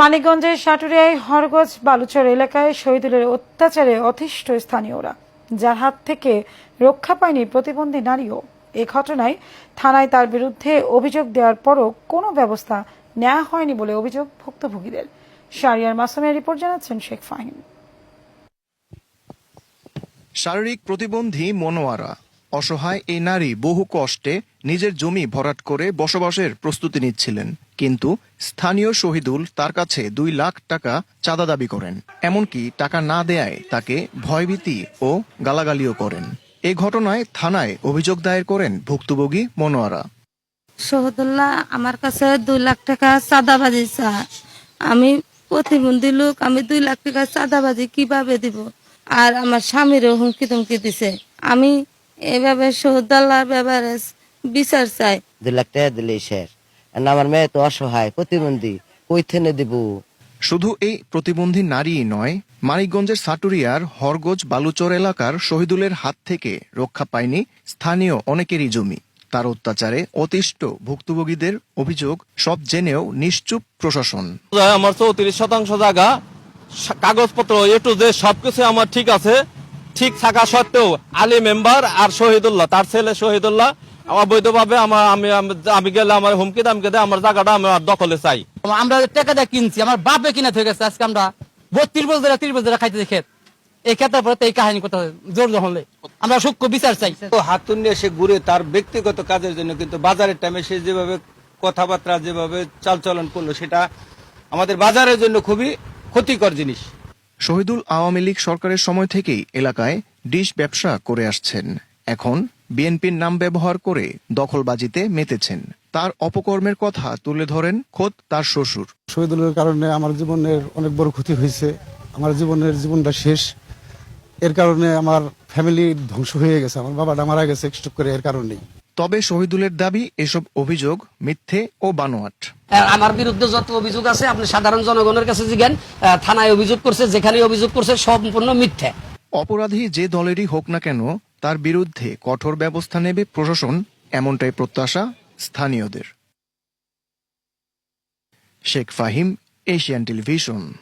মানিকগঞ্জের সাটুরিয়ায় হরগজ বালুচর এলাকায় শহীদুলের অত্যাচারে অতিষ্ঠ স্থানীয়রা, যার হাত থেকে রক্ষা পায়নি প্রতিবন্ধী নারীও। এ ঘটনায় থানায় তার বিরুদ্ধে অভিযোগ দেওয়ার পরও কোনো ব্যবস্থা নেওয়া হয়নি বলে অভিযোগ ভুক্তভোগীদের। শারিয়ার মাসুমের রিপোর্ট জানাচ্ছেন শেখ ফাহিম। শারীরিক প্রতিবন্ধী মনোয়ারা, অসহায় এই নারী বহু কষ্টে নিজের জমি ভরাট করে বসবাসের প্রস্তুতি নিচ্ছিলেন। কিন্তু স্থানীয় শহীদুল তার কাছে দুই লাখ টাকা চাঁদা দাবি করেন। এমনকি টাকা না দেয়ায় তাকে ভয়ভীতি ও গালাগালিও করেন। এ ঘটনায় থানায় অভিযোগ দায়ের করেন ভুক্তভোগী মনোয়ারা। শহদুল্লাহ আমার কাছে দুই লাখ টাকা চাঁদাবাজি চায় আমি প্রতিবন্ধী লোক আমি দুই লাখ টাকা চাঁদাবাজি কীভাবে দিব? আর আমার স্বামীরও হুমকি তুমকি দিছে। আমি এভাবে শহদুল্লাহর ব্যাপারে বিচার চাই। দুই লাখ টাকা দিলেই শেষ। আমার মেয়ে তো অসহায় প্রতিবন্ধী কই থেনে দিব। শুধু এই প্রতিবন্ধী নারী নয় মানিকগঞ্জের সাটুরিয়ার হরগজ বালুচর এলাকার শহীদুলের হাত থেকে রক্ষা পায়নি স্থানীয় অনেকেরই জমি। তার অত্যাচারে অতিষ্ঠ ভুক্তভোগীদের অভিযোগ সব জেনেও নিশ্চুপ প্রশাসন। আমার চৌত্রিশ শতাংশ জায়গা কাগজপত্র এ টু যে সবকিছু আমার ঠিক আছে ঠিক থাকা সত্ত্বেও আলী মেম্বার আর শহীদুল্লাহ তার ছেলে শহীদুল্লাহ অবৈধভাবে আমার আমি আমি- আমি গেলে আমার হুমকি দামকে দেয় আমার জায়গাটা আমার দখলে চাই। আমরা টাকা দিয়ে কিনছি আমার বাপে কিনা থেকে গেছে আজকে আমরা বত্রিশ বছর ধরে তিরিশ বছর ধরে খাইতে খেত। এই খেতার পরে এই কাহিনী হবে জোর হলে। আমরা সূক্ষ্ম বিচার চাই। তো হাতুন নিয়ে সে ঘুরে তার ব্যক্তিগত কাজের জন্য কিন্তু বাজারের টাইমে সে যেভাবে কথাবার্তা যেভাবে চালচলন করল সেটা আমাদের বাজারের জন্য খুবই ক্ষতিকর জিনিস। শহীদুল আওয়ামী লীগ সরকারের সময় থেকেই এলাকায় ডিশ ব্যবসা করে আসছেন। এখন বিএনপির নাম ব্যবহার করে দখলবাজিতে মেতেছেন। তার অপকর্মের কথা তুলে ধরেন খোদ তার শ্বশুর। শহীদুলের কারণে আমার জীবনের অনেক বড় ক্ষতি হয়েছে। আমার জীবনের জীবনটা শেষ। এর কারণে আমার ফ্যামিলি ধ্বংস হয়ে গেছে। আমার বাবাটা মারা গেছে স্ট্রোক করে এর কারণেই। তবে শহীদুলের দাবি এসব অভিযোগ মিথ্যে ও বানোয়াট। আমার বিরুদ্ধে যত অভিযোগ আছে আপনি সাধারণ জনগণের কাছে জিজ্ঞেন থানায় অভিযোগ করছে যেখানে অভিযোগ করছে সম্পূর্ণ মিথ্যে। অপরাধী যে দলেরই হোক না কেন তার বিরুদ্ধে কঠোর ব্যবস্থা নেবে প্রশাসন এমনটাই প্রত্যাশা স্থানীয়দের। Sheikh Fahim Asian television.